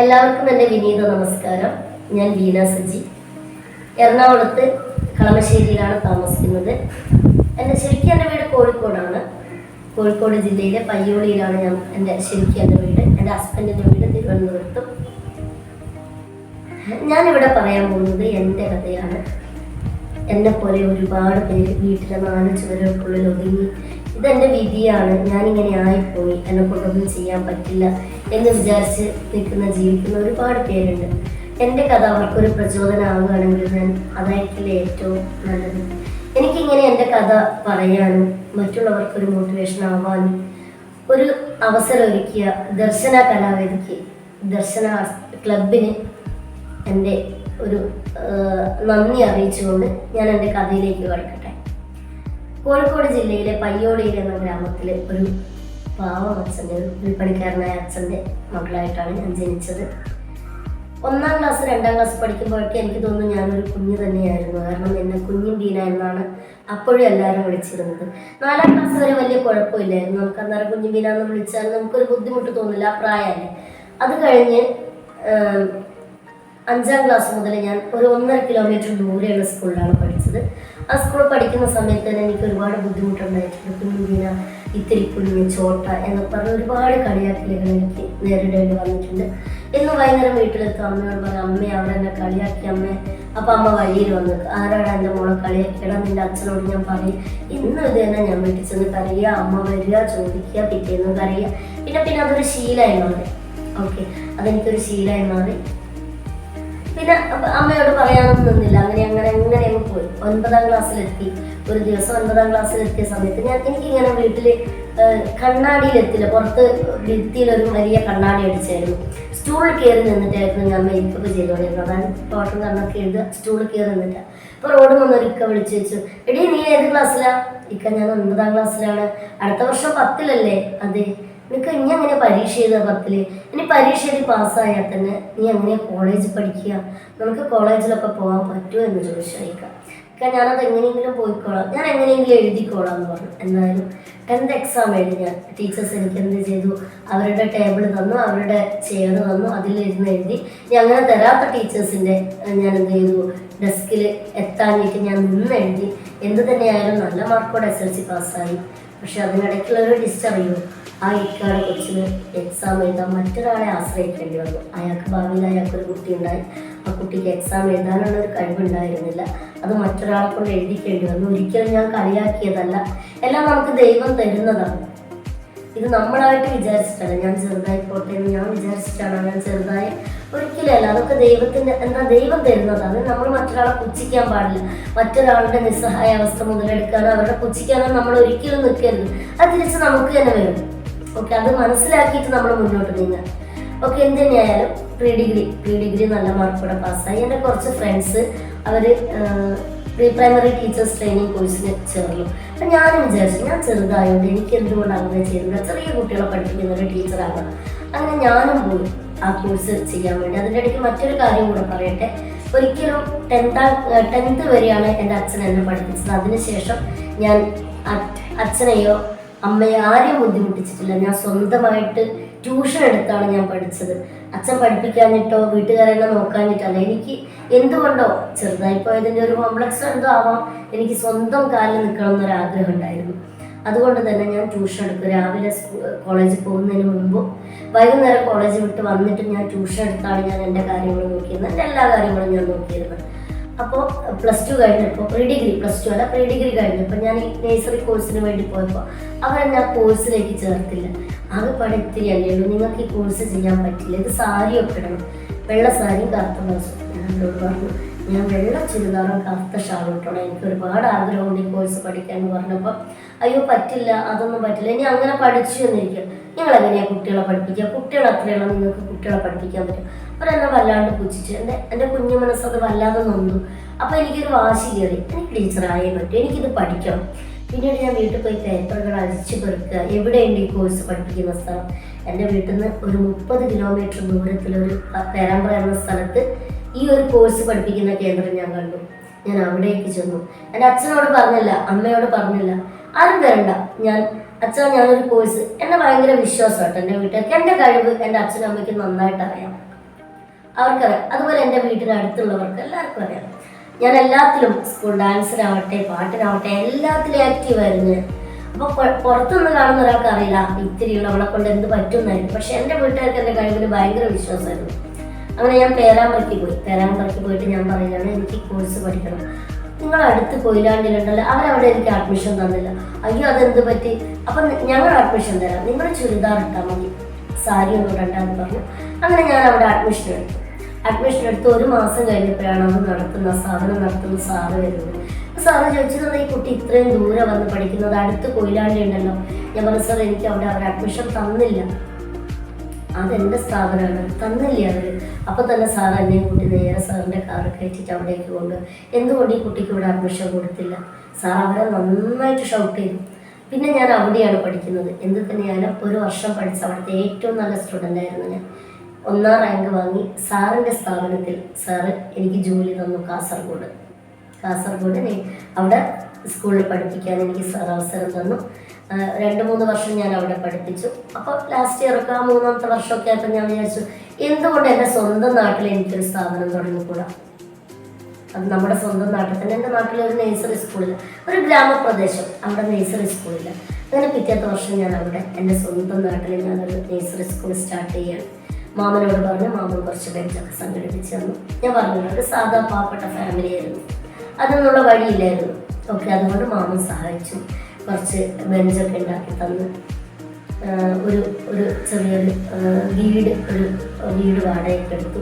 എല്ലാവർക്കും എന്റെ വിനീത നമസ്കാരം. ഞാൻ വീണ സജി. എറണാകുളത്ത് കളമശ്ശേരിയിലാണ് താമസിക്കുന്നത്. എന്റെ ശരിക്കും എന്റെ വീട് കോഴിക്കോടാണ്. കോഴിക്കോട് ജില്ലയിലെ പയ്യോളിയിലാണ് ഞാൻ എന്റെ ശരിക്കും എന്റെ വീട്. എന്റെ ഹസ്ബൻഡിന്റെ വീട് തിരുവനന്തപുരത്തും. ഞാനിവിടെ പറയാൻ പോകുന്നത് എന്റെ കഥയാണ്. എന്നെ പോലെ ഒരുപാട് പേര് വീട്ടിലെ നാല് ചുവരുകൾക്കുള്ളിൽ ഒതുങ്ങി ഇതെന്റെ വിധിയാണ്. ഞാനിങ്ങനെ ആയിപ്പോയി. എന്നെ കൊണ്ടൊന്നും ചെയ്യാൻ പറ്റില്ല എന്ന് വിചാരിച്ച് നിൽക്കുന്ന ജീവിക്കുന്ന ഒരുപാട് പേരുണ്ട്. എന്റെ കഥ അവർക്കൊരു പ്രചോദനമാവുകയാണെങ്കിൽ ഞാൻ അതായിരിക്കില്ല ഏറ്റവും നല്ലത്. എനിക്കിങ്ങനെ എന്റെ കഥ പറയാനും മറ്റുള്ളവർക്കൊരു മോട്ടിവേഷൻ ആവാനും ഒരു അവസരം ഒരുക്കിയ ദർശന കലാവേദിക്ക് ദർശന ക്ലബിന് എന്റെ ഒരു നന്ദി അറിയിച്ചുകൊണ്ട് ഞാൻ എന്റെ കഥയിലേക്ക് കടക്കട്ടെ. കോഴിക്കോട് ജില്ലയിലെ പയ്യോളിയിൽ എന്ന ഗ്രാമത്തിലെ ഒരു പാവം അച്ഛന്റെ ഒരു വിൽപ്പണിക്കാരനായ അച്ഛന്റെ മകളായിട്ടാണ് ഞാൻ ജനിച്ചത്. ഒന്നാം ക്ലാസ് രണ്ടാം ക്ലാസ് പഠിക്കുമ്പോഴൊക്കെ എനിക്ക് തോന്നുന്നു ഞാനൊരു കുഞ്ഞ് തന്നെയായിരുന്നു. കാരണം എന്നെ കുഞ്ഞും ബീന എന്നാണ് അപ്പോഴും എല്ലാവരും വിളിച്ചിരുന്നത്. നാലാം ക്ലാസ് വരെ വലിയ കുഴപ്പമില്ലായിരുന്നു. നമുക്ക് അന്നേരം കുഞ്ഞും ബീന എന്ന് വിളിച്ചാൽ നമുക്കൊരു ബുദ്ധിമുട്ട് തോന്നില്ല പ്രായമല്ലേ. അത് കഴിഞ്ഞ് അഞ്ചാം ക്ലാസ് മുതൽ ഞാൻ ഒരു ഒന്നര കിലോമീറ്റർ ദൂരെയുള്ള സ്കൂളിലാണ് പഠിച്ചത്. ആ സ്കൂൾ പഠിക്കുന്ന സമയത്ത് തന്നെ എനിക്ക് ഒരുപാട് ബുദ്ധിമുട്ടുണ്ടായിട്ടുണ്ട്. കുഞ്ഞുമീന ഇത്തിരി കുഞ്ഞ് ചോട്ട എന്ന് പറഞ്ഞ് ഒരുപാട് കളിയാക്കലുകൾ എനിക്ക് നേരിടേണ്ടി വന്നിട്ടുണ്ട്. ഇന്ന് വൈകുന്നേരം വീട്ടിലെത്തും. അമ്മയോട് പറഞ്ഞു അമ്മ അവരെന്നെ കളിയാക്കി അമ്മ. അപ്പം അമ്മ വഴിയിൽ വന്ന് ആരാണ് എന്റെ മോളെ കളിയാക്കിയടാ നിന്റെ അച്ഛനോട് ഞാൻ പറയും. ഇന്നും ഇത് തന്നെ ഞാൻ വീട്ടിൽ ചെന്ന് കരയുക അമ്മ വരിക ചോദിക്കുക പിറ്റേന്ന് കരയുക പിന്നെ പിന്നെ അതൊരു ശീലമായി മാറി. ഓക്കെ അതെനിക്കൊരു ശീലമായി മാറി. പിന്നെ അമ്മയോട് പറയാനൊന്നുമില്ല അങ്ങനെ അങ്ങനെ അങ്ങനെ അങ്ങ് പോയി. ഒൻപതാം ക്ലാസ്സിലെത്തി. ഒരു ദിവസം ഒൻപതാം ക്ലാസ്സിലെത്തിയ സമയത്ത് ഞാൻ എനിക്കിങ്ങനെ വീട്ടിൽ കണ്ണാടിയിലെത്തില്ല. പുറത്ത് ഭിത്തിയിലൊരു വലിയ കണ്ണാടി അടിച്ചായിരുന്നു. സ്റ്റൂളിൽ കയറി നിന്നിട്ടായിരുന്നു ഞാൻ മേക്കപ്പ് ചെയ്തുകൊണ്ടിരുന്നത്. അതാണ് ടോട്ടൽ കണ്ണൊക്കെ എഴുതുക സ്റ്റൂളിൽ കയറി നിന്നിട്ട്. അപ്പോൾ റോഡ് വന്നൊരു ഇക്ക വിളിച്ചു വെച്ചു എടീ നീ ഏത് ക്ലാസ്സിലാ? ഇക്ക ഞാൻ ഒൻപതാം ക്ലാസ്സിലാണ്. അടുത്ത വർഷം പത്തിലല്ലേ അതെ? നിനക്ക് ഇനി അങ്ങനെ പരീക്ഷ ചെയ്ത പത്തിൽ? ഇനി പരീക്ഷ എഴുതി പാസ്സായാൽ തന്നെ നീ അങ്ങനെ കോളേജ് പഠിക്കുക? നമുക്ക് കോളേജിലൊക്കെ പോകാൻ പറ്റുമോ എന്ന് ചോദിച്ചേക്കാം കാരണം ഞാനത് എങ്ങനെയെങ്കിലും പോയിക്കോളാം. ഞാൻ എങ്ങനെയെങ്കിലും എഴുതിക്കോളാം എന്ന് പറഞ്ഞു. എന്നാലും ടെൻത്ത് എക്സാം എഴുതി ഞാൻ. ടീച്ചേഴ്സ് എനിക്ക് എന്ത് ചെയ്തു? അവരുടെ ടേബിൾ തന്നു അവരുടെ ചെയർ തന്നു അതിലിരുന്ന് എഴുതി. ഞാൻ അങ്ങനെ തരാത്ത ടീച്ചേഴ്സിന്റെ ഞാൻ എന്ത് ചെയ്തു? ഡെസ്കിൽ എത്താനായിട്ട് ഞാൻ നിന്ന് എഴുതി. എന്ത് തന്നെയായാലും നല്ല മാർക്കോടെ എസ് എൽ സി പാസ്സായി പക്ഷെ അതിനിടയ്ക്കുള്ള ഒരു ഡിസ്റ്ററിയോ ആ ഇക്കാടെ കൊച്ചിന് എക്സാം എഴുതാൻ മറ്റൊരാളെ ആശ്രയിക്കേണ്ടി വന്നു. അയാൾക്ക് ഭാവിയിൽ അയാൾക്കൊരു കുട്ടി ഉണ്ടായി ആ കുട്ടിക്ക് എക്സാം എഴുതാനുള്ള ഒരു കഴിവുണ്ടായിരുന്നില്ല. അത് മറ്റൊരാളെ കൊണ്ട് എഴുതിക്കേണ്ടി വന്നു. ഒരിക്കലും ഞാൻ കളിയാക്കിയതല്ല. എല്ലാം നമുക്ക് ദൈവം തരുന്നതാണ്. ഇത് നമ്മളായിട്ട് വിചാരിച്ചിട്ടല്ല. ഞാൻ ചെറുതായി പോട്ടെ എന്ന് ഞാൻ വിചാരിച്ചിട്ടാണ് ഞാൻ ചെറുതായി. ഒരിക്കലല്ല അതൊക്കെ ദൈവത്തിന്റെ എന്താ ദൈവം തരുന്നതാണ്. നമ്മൾ മറ്റൊരാളെ പുച്ഛിക്കാൻ പാടില്ല. മറ്റൊരാളുടെ നിസ്സഹായ അവസ്ഥ മുതലെടുക്കാനോ അവരുടെ പുച്ഛിക്കാനോ നമ്മൾ ഒരിക്കലും നിൽക്കരുത്. അത് തിരിച്ച് നമുക്ക് തന്നെ വരും. ഓക്കെ അത് മനസ്സിലാക്കിയിട്ട് നമ്മൾ മുന്നോട്ട് നീങ്ങുക ഓക്കെ എന്ത് തന്നെയായാലും പ്രീ ഡിഗ്രി പ്രീ ഡിഗ്രി നല്ല മാർക്കോടെ പാസ്സായി എന്റെ കുറച്ച് ഫ്രണ്ട്സ് അവർ പ്രീ പ്രൈമറി ടീച്ചേഴ്സ് ട്രെയിനിങ് കോഴ്സിന് ചേർന്നു. അപ്പം ഞാനും വിചാരിച്ചു ഞാൻ ചെറുതായതുകൊണ്ട് എനിക്ക് എന്തുകൊണ്ട് അങ്ങനെ ചെയ്യുന്നത് ചെറിയ കുട്ടികളെ പഠിപ്പിക്കുന്ന ഒരു ടീച്ചറാകാം അങ്ങനെ ഞാനും പോയി ആ കോഴ്സ് ചെയ്യാൻ വേണ്ടി. അതിന്റെ ഇടയ്ക്ക് മറ്റൊരു കാര്യം കൂടെ പറയട്ടെ. ഒരിക്കലും ടെൻത്താം ടെൻത്ത് വരെയാണ് എന്റെ അച്ഛൻ എന്നെ പഠിപ്പിച്ചത്. അതിനുശേഷം ഞാൻ അച്ഛനെയോ അമ്മയെ ആരെയും ബുദ്ധിമുട്ടിച്ചിട്ടില്ല. ഞാൻ സ്വന്തമായിട്ട് ട്യൂഷൻ എടുത്താണ് ഞാൻ പഠിച്ചത്. അച്ഛൻ പഠിപ്പിക്കാഞ്ഞിട്ടോ വീട്ടുകാരെല്ലാം നോക്കാഞ്ഞിട്ടോ അല്ല എനിക്ക് എന്തുകൊണ്ടോ ചെറുതായി പോയതിന്റെ ഒരു കോംപ്ലക്സ് എന്തോ ആവാം. എനിക്ക് സ്വന്തം കാലിൽ നിൽക്കണം എന്നൊരു ആഗ്രഹം ഉണ്ടായിരുന്നു. അതുകൊണ്ട് തന്നെ ഞാൻ ട്യൂഷൻ എടുക്കും രാവിലെ കോളേജിൽ പോകുന്നതിന് മുമ്പും വൈകുന്നേരം കോളേജ് വിട്ട് വന്നിട്ട് ഞാൻ ട്യൂഷൻ എടുത്താണ് ഞാൻ എന്റെ കാര്യങ്ങൾ നോക്കിയിരുന്നത്. എന്റെ എല്ലാ കാര്യങ്ങളും ഞാൻ നോക്കിയിരുന്നത്. അപ്പോൾ പ്ലസ് ടു കഴിഞ്ഞപ്പോൾ പ്രീ ഡിഗ്രി പ്ലസ് ടു അല്ല പ്രീ ഡിഗ്രി കഴിഞ്ഞപ്പോൾ ഞാൻ ഈ നേഴ്സറി കോഴ്സിന് വേണ്ടി പോയപ്പോൾ അവരെന്നെ ആ കോഴ്സിലേക്ക് ചേർത്തില്ല. ആകെ പാടെ ഇത്തിരി അല്ലേ നിങ്ങൾക്ക് ഈ കോഴ്സ് ചെയ്യാൻ പറ്റില്ല. ഇത് സാരിയൊക്കെ ഇടണം വെള്ള സാരിയും കറുത്ത ബ്ലൗസും ഞാൻ എന്നോട് പറഞ്ഞു ഞാൻ വെള്ള ചുരിദാറും കറുത്ത ഷാളും ഇട്ടോണം. എനിക്ക് ഒരുപാട് ആഗ്രഹമുണ്ട് ഈ കോഴ്സ് പഠിക്കാൻ. എന്ന് പറഞ്ഞപ്പോൾ അയ്യോ പറ്റില്ല. അതൊന്നും പറ്റില്ല. ഇനി അങ്ങനെ പഠിച്ചു എന്നിരിക്കും നിങ്ങൾ എങ്ങനെയാണ് കുട്ടികളെ പഠിപ്പിക്കുക? കുട്ടികളെ അത്രയുള്ള നിങ്ങൾക്ക് കുട്ടികളെ പഠിപ്പിക്കാൻ പറ്റും. അവരെന്നെ വല്ലാണ്ട് പുച്ഛിച്ചു. എന്റെ എന്റെ കുഞ്ഞു മനസ്സത് വല്ലാതെ നിന്നു. അപ്പോൾ എനിക്കൊരു വാശി കയറി. എനിക്ക് ടീച്ചറായേ പറ്റും. എനിക്കിത് പഠിക്കണം. പിന്നീട് ഞാൻ വീട്ടിൽ പോയി പേപ്പറുകൾ അഴിച്ചു പെറുക്കുക. എവിടെയുണ്ട് ഈ കോഴ്സ് പഠിപ്പിക്കുന്ന സ്ഥലം? എന്റെ വീട്ടിൽ നിന്ന് ഒരു മുപ്പത് കിലോമീറ്റർ ദൂരത്തിലൊരു പേരാമ്പ്ര എന്ന സ്ഥലത്ത് ഈ ഒരു കോഴ്സ് പഠിപ്പിക്കുന്ന കേന്ദ്രം ഞാൻ കണ്ടു. ഞാൻ അവിടേക്ക് ചെന്നു. എന്റെ അച്ഛനോട് പറഞ്ഞില്ല. അമ്മയോട് പറഞ്ഞില്ല. ആരും വരണ്ട. ഞാൻ അച്ഛൻ ഞാനൊരു കോഴ്സ് എന്നെ ഭയങ്കര വിശ്വാസമായിട്ട് എന്റെ വീട്ടുകാർക്ക്. എന്റെ കഴിവ് എന്റെ അച്ഛനും അമ്മയ്ക്ക് നന്നായിട്ട് അറിയാം അവർക്കറിയാം. അതുപോലെ എന്റെ വീട്ടിന് അടുത്തുള്ളവർക്ക് എല്ലാവർക്കും അറിയാം. ഞാൻ എല്ലാത്തിലും സ്കൂൾ ഡാൻസിനാവട്ടെ പാട്ടിനാവട്ടെ എല്ലാത്തിലും ആക്റ്റീവ് ആയിരുന്നു. ഞാൻ അപ്പോൾ പുറത്തുനിന്ന് കാണുന്ന ഒരാൾക്ക് അറിയില്ല ഇത്തിരിയുള്ള അവളെ കൊണ്ട് എന്ത് പറ്റുമെന്നായിരുന്നു പക്ഷെ എന്റെ വീട്ടുകാർക്ക് എന്റെ കഴിവിൽ ഭയങ്കര വിശ്വാസമായിരുന്നു. അങ്ങനെ ഞാൻ പേരാമ്പ്രയ്ക്ക് പോയി. പേരാമ്പ്രയ്ക്ക് പോയിട്ട് ഞാൻ പറയുകയാണ് എനിക്ക് കോഴ്സ് പഠിക്കണം. നിങ്ങൾ അടുത്ത് കൊയിലാണ്ടിലുണ്ടല്ലോ അവരവിടെ എനിക്ക് അഡ്മിഷൻ തന്നില്ല. അയ്യോ അതെന്ത് പറ്റി? അപ്പം ഞങ്ങൾ അഡ്മിഷൻ തരാം. നിങ്ങൾ ചുരിദാർ ഇട്ടാൽ മതി. സാരി ഒന്നും ഇടണ്ടെന്ന് പറഞ്ഞു. അങ്ങനെ ഞാൻ അവിടെ അഡ്മിഷൻ എടുത്തു. അഡ്മിഷൻ എടുത്ത് ഒരു മാസം കഴിഞ്ഞപ്പോഴാണ് അത് നടത്തുന്ന സാധനം നടത്തുന്ന സാറ് വരുന്നത്. സാറ് ചോദിച്ചത് ഈ കുട്ടി ഇത്രയും ദൂരെ വന്ന് പഠിക്കുന്നത് അടുത്ത് കൊയിലാണ്ടി ഉണ്ടല്ലോ. ഞാൻ പറഞ്ഞു സാർ എനിക്ക് അവിടെ അവർ അഡ്മിഷൻ തന്നില്ല. അതെന്റെ സ്ഥാപനമാണ് തന്നില്ല അവർ അപ്പൊ തന്നെ സാർ എന്നെ കൂട്ടി നേരെ സാറിന്റെ കാറ് കയറ്റിട്ട് അവിടേക്ക് കൊണ്ട് എന്തുകൊണ്ട് ഈ കുട്ടിക്ക് ഇവിടെ അഡ്മിഷൻ കൊടുത്തില്ല? സാർ അവരെ നന്നായിട്ട് ഷൗട്ട് ചെയ്തു. പിന്നെ ഞാൻ അവിടെയാണ് പഠിക്കുന്നത്. എന്ത് തന്നെയാലും ഒരു വർഷം പഠിച്ച അവിടുത്തെ ഏറ്റവും നല്ല സ്റ്റുഡന്റ് ആയിരുന്നു ഞാൻ. ഒന്നാം റാങ്ക് വാങ്ങി സാറിന്റെ സ്ഥാപനത്തിൽ സാറ് എനിക്ക് ജോലി തന്നു കാസർഗോഡ്. കാസർഗോഡ് അവിടെ സ്കൂളിൽ പഠിപ്പിക്കാൻ എനിക്ക് സാർ അവസരം തന്നു. രണ്ട് മൂന്ന് വർഷം ഞാൻ അവിടെ പഠിപ്പിച്ചു. അപ്പോൾ ലാസ്റ്റ് ഇയറൊക്കെ ആ മൂന്നാമത്തെ വർഷമൊക്കെ ആയപ്പോൾ ഞാൻ വിചാരിച്ചു എന്തുകൊണ്ട് എന്റെ സ്വന്തം നാട്ടിൽ എനിക്കൊരു സ്ഥാപനം തുടങ്ങിക്കൂടാ? അത് നമ്മുടെ സ്വന്തം നാട്ടിൽ തന്നെ എന്റെ നാട്ടിൽ ഒരു നേഴ്സറി സ്കൂളില്ല ഒരു ഗ്രാമപ്രദേശം അവിടെ നേഴ്സറി സ്കൂളില്ല അങ്ങനെ പിറ്റേത്തെ വർഷം ഞാൻ അവിടെ എന്റെ സ്വന്തം നാട്ടിൽ ഞാനൊരു നേഴ്സറി സ്കൂൾ സ്റ്റാർട്ട് ചെയ്യാണ്. മാമനോട് പറഞ്ഞു മാമൻ കുറച്ച് ബെഞ്ചൊക്കെ സംഘടിപ്പിച്ച് തന്നു. ഞാൻ പറഞ്ഞു ഒരു സാധാ പാവപ്പെട്ട ഫാമിലി ആയിരുന്നു. അതിനുള്ള വഴിയില്ലായിരുന്നു. ഓക്കെ അതുകൊണ്ട് മാമൻ സഹായിച്ചു. കുറച്ച് ബെഞ്ചൊക്കെ ഉണ്ടാക്കി തന്നു. ഒരു ഒരു ചെറിയൊരു വീട് ഒരു വീട് വാടകയ്ക്ക് എടുത്തു.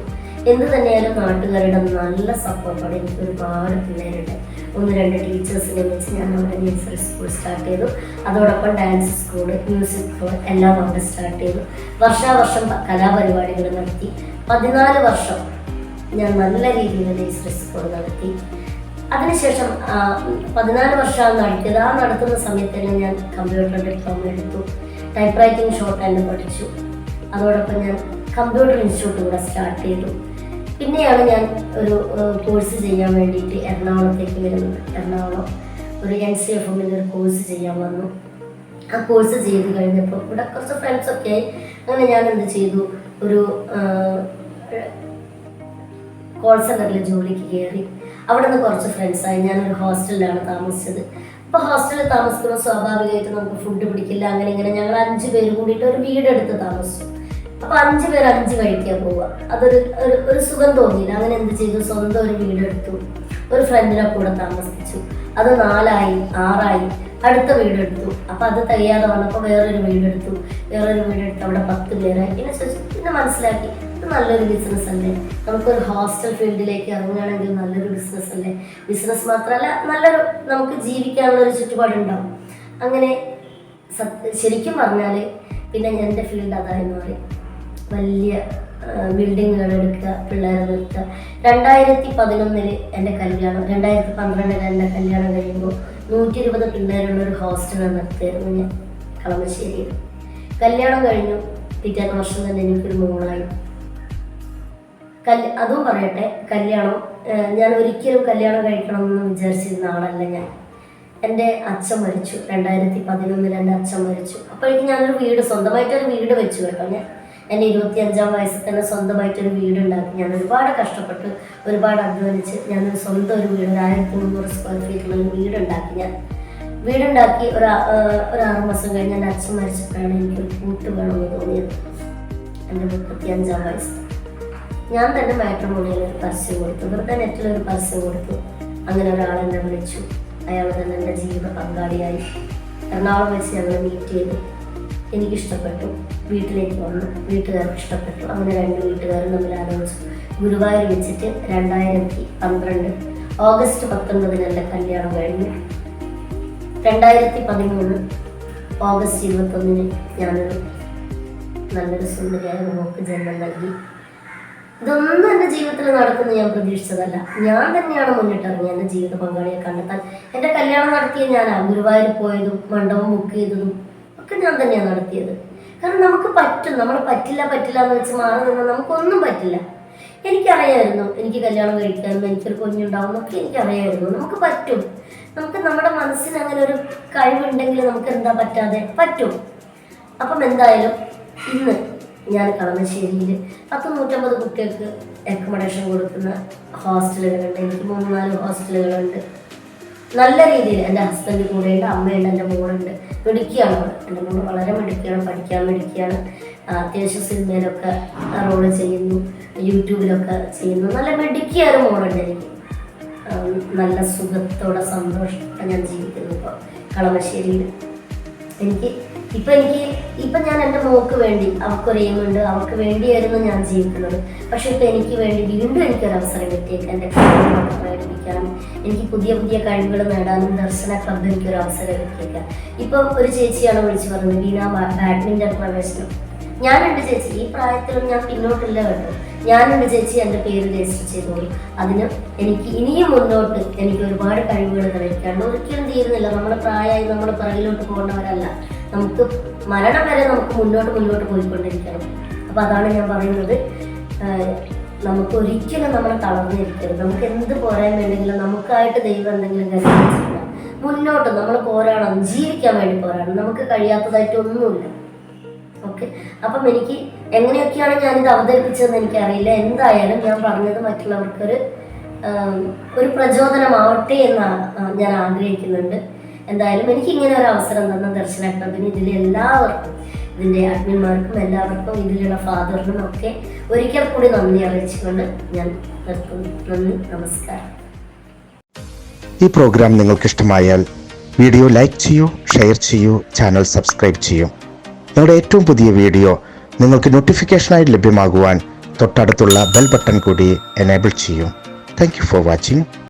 എന്ത് തന്നെയായാലും നാട്ടുകാരുടെ നല്ല സപ്പോർട്ടോടെ എനിക്ക് ഒരുപാട് പിള്ളേരുണ്ട്. ഒന്ന് രണ്ട് ടീച്ചേഴ്സിനെ വെച്ച് ഞാൻ അവിടെ നേഴ്സറി സ്കൂൾ സ്റ്റാർട്ട് ചെയ്തു. അതോടൊപ്പം ഡാൻസ് സ്കൂൾ മ്യൂസിക് സ്കൂൾ എല്ലാം അവിടെ സ്റ്റാർട്ട് ചെയ്തു. വർഷാവർഷം കലാപരിപാടികൾ നടത്തി. പതിനാല് വർഷം ഞാൻ നല്ല രീതിയിൽ നേഴ്സറി സ്കൂൾ നടത്തി. അതിനുശേഷം പതിനാല് വർഷം നടത്തിയത്. ആ നടത്തുന്ന സമയത്ത് തന്നെ ഞാൻ കമ്പ്യൂട്ടർ ഡിപ്ലോമ എടുത്തു. ടൈപ്പ് റൈറ്റിംഗ് ഷോർട്ട് ഹാൻഡ് പഠിച്ചു. അതോടൊപ്പം ഞാൻ കമ്പ്യൂട്ടർ ഇൻസ്റ്റിറ്റ്യൂട്ട് കൂടെ സ്റ്റാർട്ട് ചെയ്തു. പിന്നെയാണ് ഞാൻ ഒരു കോഴ്സ് ചെയ്യാൻ വേണ്ടിയിട്ട് എറണാകുളത്തേക്ക് വരുന്നത്. എറണാകുളം ഒരു എൻ സി എഫ് എമ്മിൽ ഒരു കോഴ്സ് ചെയ്യാൻ വന്നു. ആ കോഴ്സ് ചെയ്ത് കഴിഞ്ഞപ്പോൾ ഇവിടെ കുറച്ച് ഫ്രണ്ട്സൊക്കെ ആയി. അങ്ങനെ ഞാൻ എന്ത് ചെയ്തു? ഒരു കോൾ സെന്ററിൽ ജോലിക്ക് കയറി അവിടെ നിന്ന് കുറച്ച് ഫ്രണ്ട്സായി ഞാനൊരു ഹോസ്റ്റലിലാണ് താമസിച്ചത്. അപ്പോൾ ഹോസ്റ്റലിൽ താമസിക്കുമ്പോൾ സ്വാഭാവികമായിട്ട് നമുക്ക് ഫുഡ് പിടിക്കില്ല. അങ്ങനെ ഇങ്ങനെ ഞങ്ങൾ അഞ്ച് പേര് കൂടിയിട്ട് ഒരു വീടെടുത്ത് താമസിച്ചു. അപ്പോൾ അഞ്ചു പേർ അഞ്ച് കഴിക്കാൻ പോവുക. അതൊരു ഒരു സുഖം തോന്നിയില്ല. അങ്ങനെ എന്ത് ചെയ്തു? സ്വന്തം ഒരു വീടെടുത്തു ഒരു ഫ്രണ്ടിനെ കൂടെ താമസിച്ചു അത് നാലായി ആറായി. അടുത്ത വീടെടുത്തു അപ്പൊ അത് കഴിയാതെ വന്നപ്പോൾ വേറൊരു വീടെടുത്തു വേറൊരു വീടെടുത്ത് അവിടെ പത്ത് പേരായി. പിന്നെ പിന്നെ മനസ്സിലാക്കി ഇത് നല്ലൊരു ബിസിനസ് അല്ലേ? നമുക്കൊരു ഹോസ്റ്റൽ ഫീൽഡിലേക്ക് ഇറങ്ങുകയാണെങ്കിൽ നല്ലൊരു ബിസിനസ് അല്ലേ? ബിസിനസ് മാത്രമല്ല നല്ലൊരു നമുക്ക് ജീവിക്കാനുള്ള ഒരു ചുറ്റുപാടുണ്ടാവും. അങ്ങനെ സത്യ ശരിക്കും പറഞ്ഞാൽ പിന്നെ എന്റെ ഫീൽഡ് അതായി മാറി. വലിയ ബിൽഡിങ്ങുകൾ എടുക്കുക പിള്ളേരെ നിർത്തുക. രണ്ടായിരത്തി പതിനൊന്നിൽ എന്റെ കല്യാണം രണ്ടായിരത്തി പന്ത്രണ്ടിൽ എന്റെ കല്യാണം കഴിയുമ്പോൾ നൂറ്റി ഇരുപത് പിള്ളേരുള്ള ഒരു ഹോസ്റ്റൽ നിർത്തിയായിരുന്നു ഞാൻ കളമശ്ശേരിയിൽ കല്യാണം കഴിഞ്ഞു പിറ്റേന്ന് വർഷം തന്നെ എനിക്കൊരു മോളായി. കൽ അതും പറയട്ടെ കല്യാണം ഞാൻ ഒരിക്കലും കല്യാണം കഴിക്കണമെന്ന് വിചാരിച്ചിരുന്ന ആളല്ല ഞാൻ. എന്റെ അച്ഛൻ മരിച്ചു രണ്ടായിരത്തി പതിനൊന്നിൽ എന്റെ അച്ഛൻ മരിച്ചു. അപ്പോഴേക്കും ഞാനൊരു വീട് സ്വന്തമായിട്ടൊരു വീട് വെച്ചു കേട്ടോ ഞാൻ. എന്റെ ഇരുപത്തി അഞ്ചാം വയസ്സിൽ തന്നെ സ്വന്തമായിട്ടൊരു വീട് ഉണ്ടാക്കി ഞാൻ ഒരുപാട് കഷ്ടപ്പെട്ട് ഒരുപാട് അധ്വാനിച്ച് ഞാൻ സ്വന്തം ഒരു വീട് ആയിരത്തി മുന്നൂറ് സ്ക്വയർ ഫീറ്റുള്ള ഒരു വീടുണ്ടാക്കി ഞാൻ. വീടുണ്ടാക്കി ഒരു ഒരു ആറ് മാസം കഴിഞ്ഞ് എന്റെ അച്ഛൻ മരിച്ചപ്പോഴാണ് എനിക്ക് കൂട്ട് വേണമെന്ന് തോന്നിയത്. എന്റെ മുപ്പത്തി അഞ്ചാം വയസ്സ്. ഞാൻ തന്നെ മാട്രിമോണിയിൽ ഒരു പരസ്യം കൊടുത്തു. വെറുതെ നെറ്റിൽ ഒരു പരസ്യം കൊടുത്തു. അങ്ങനെ ഒരാൾ എന്നെ വിളിച്ചു. അയാൾ തന്നെ എന്റെ ജീവിത പങ്കാളിയായി. എറണാകുളം വെച്ച് ഞങ്ങൾ മീറ്റ് ചെയ്തു. എനിക്കിഷ്ടപ്പെട്ടു. വീട്ടിലേക്ക് വന്നു. വീട്ടുകാർക്ക് ഇഷ്ടപ്പെട്ടു. അങ്ങനെ രണ്ട് വീട്ടുകാരും തമ്മിൽ ആലോചിച്ചു ഗുരുവായൂർ വെച്ചിട്ട് രണ്ടായിരത്തി പന്ത്രണ്ട് ഓഗസ്റ്റ് പത്തൊൻപതിന് എന്റെ കല്യാണം കഴിഞ്ഞു. രണ്ടായിരത്തി പതിമൂന്ന് ഓഗസ്റ്റ് ഇരുപത്തൊന്നിന് ഞാനൊരു നല്ലൊരു സുന്ദരിയായ മോക്ക് ജന്മം നൽകി. ഇതൊന്നും എന്റെ ജീവിതത്തിൽ നടക്കുന്ന ഞാൻ പ്രതീക്ഷിച്ചതല്ല. ഞാൻ തന്നെയാണ് മുന്നിട്ടിറങ്ങി എന്റെ ജീവിത പങ്കാളിയെ കണ്ടെത്താൻ. എന്റെ കല്യാണം നടത്തിയ ഞാനാ. ഗുരുവായൂർ പോയതും മണ്ഡപം ബുക്ക് ചെയ്തതും ഒക്കെ ഞാൻ തന്നെയാണ് നടത്തിയത്. കാരണം നമുക്ക് പറ്റും. നമ്മൾ പറ്റില്ല പറ്റില്ല എന്ന് വെച്ച് മാറി നിന്നാൽ നമുക്കൊന്നും പറ്റില്ല. എനിക്കറിയായിരുന്നു. എനിക്ക് കല്യാണം കഴിക്കാനും എനിക്കൊരു കുഞ്ഞുണ്ടാവും എന്നൊക്കെ എനിക്കറിയായിരുന്നു. നമുക്ക് പറ്റും. നമുക്ക് നമ്മുടെ മനസ്സിന് അങ്ങനെ ഒരു കഴിവുണ്ടെങ്കിൽ നമുക്ക് എന്താ പറ്റാതെ? പറ്റും. അപ്പം എന്തായാലും ഇന്ന് ഞാൻ കളമശ്ശേരിയിൽ പത്ത് നൂറ്റമ്പത് കുട്ടികൾക്ക് അക്കോമഡേഷൻ കൊടുക്കുന്ന ഹോസ്റ്റലുകളുണ്ട്. എനിക്ക് മൂന്ന് നാല് ഹോസ്റ്റലുകളുണ്ട്. നല്ല രീതിയിൽ എന്റെ ഹസ്ബൻഡ് കൂടെയുണ്ട് അമ്മയുണ്ട് എന്റെ മോളുണ്ട്. മിടുക്കിയാണ് എന്റെ മോൾ വളരെ മിടുക്കിയാണ് പഠിക്കാൻ മിടുക്കിയാണ്. അത്യാവശ്യം സിനിമയിലൊക്കെ റോൾ ചെയ്യുന്നു യൂട്യൂബിലൊക്കെ ചെയ്യുന്നു. നല്ല മിടുക്കിയാണ് മോളുണ്ട് എനിക്ക്. നല്ല സുഖത്തോടെ സന്തോഷത്തോടെ ഞാൻ ജീവിക്കുന്നു ഇപ്പോൾ കളമശ്ശേരിയിൽ എനിക്ക് ഇപ്പൊ എനിക്ക് ഇപ്പൊ ഞാൻ എന്റെ മോക്ക് വേണ്ടി അവൾക്കൊരു എയിമുണ്ട് അവൾക്ക് വേണ്ടിയായിരുന്നു ഞാൻ ജീവിക്കുന്നത്. പക്ഷെ ഇപ്പൊ എനിക്ക് വേണ്ടി വീണ്ടും എനിക്കൊരു അവസരം കിട്ടി. എന്റെ പ്രകടിപ്പിക്കാനും എനിക്ക് പുതിയ പുതിയ കഴിവുകൾ നേടാനും ദർശന ക്ലബ് എനിക്കൊരു അവസരം കിട്ടിയേക്കാം. ഇപ്പൊ ഒരു ചേച്ചിയാണ് വിളിച്ചു പറഞ്ഞത് വീണ ബാഡ്മിന്റൺ പ്രവേശനം. ഞാൻ എന്റെ ചേച്ചി ഈ പ്രായത്തിലും ഞാൻ പിന്നോട്ടില്ല കേട്ടോ. ഞാൻ എന്റെ ചേച്ചി എന്റെ പേര് രജിസ്റ്റർ ചെയ്തോളൂ. അതിന് എനിക്ക് ഇനിയും മുന്നോട്ട് എനിക്ക് ഒരുപാട് കഴിവുകൾ തെളിയിക്കാണ്ട് ഒരിക്കലും തീരുന്നില്ല. നമ്മുടെ പ്രായമായി നമ്മുടെ പിറകിലോട്ട് പോകേണ്ടവരല്ല. നമുക്ക് മരണം വരെ നമുക്ക് മുന്നോട്ട് മുന്നോട്ട് പോയിക്കൊണ്ടിരിക്കണം. അപ്പോൾ അതാണ് ഞാൻ പറയുന്നത്. നമുക്ക് ഒരിക്കലും നമ്മൾ തളർന്നിരിക്കരുത് നമുക്ക് എന്ത് പോരായ്മയുണ്ടെങ്കിലും നമുക്കായിട്ട് ദൈവം എന്തെങ്കിലും കാര്യം മുന്നോട്ട് നമ്മൾ പോരാടണം. ജീവിക്കാൻ വേണ്ടി പോരാടണം. നമുക്ക് കഴിയാത്തതായിട്ട് ഒന്നുമില്ല. ഓക്കെ? അപ്പം എനിക്ക് എങ്ങനെയൊക്കെയാണ് ഞാനിത് അവതരിപ്പിച്ചതെന്ന് എനിക്കറിയില്ല. എന്തായാലും ഞാൻ പറഞ്ഞത് മറ്റുള്ളവർക്കൊരു ഒരു പ്രചോദനമാവട്ടെ എന്ന് ഞാൻ ആഗ്രഹിക്കുന്നുണ്ട്. എന്തായാലും എനിക്ക് ഇങ്ങനെ ഒരു അവസരം തന്ന ദർശന ക്ലബിന് ഇതിലെ എല്ലാവർക്കും ഇതിന്റെ അഡ്മിന്മാർക്കും എല്ലാവർക്കും ഇതിലുള്ള ഫാദറിനും ഒക്കെ ഒരിക്കൽ കൂടി നന്ദി അറിയിച്ചുകൊണ്ട് ഞാൻ നിർത്തുന്നു. നന്ദി നമസ്കാരം. ഈ പ്രോഗ്രാം നിങ്ങൾക്ക് ഇഷ്ടമായാൽ വീഡിയോ ലൈക്ക് ചെയ്യൂ ഷെയർ ചെയ്യൂ ചാനൽ സബ്സ്ക്രൈബ് ചെയ്യൂ. ഞങ്ങളുടെ ഏറ്റവും പുതിയ വീഡിയോ നിങ്ങൾക്ക് നോട്ടിഫിക്കേഷനായി ലഭ്യമാകുവാൻ തൊട്ടടുത്തുള്ള ബെൽ ബട്ടൺ കൂടി എനേബിൾ ചെയ്യൂ. Thank for watching.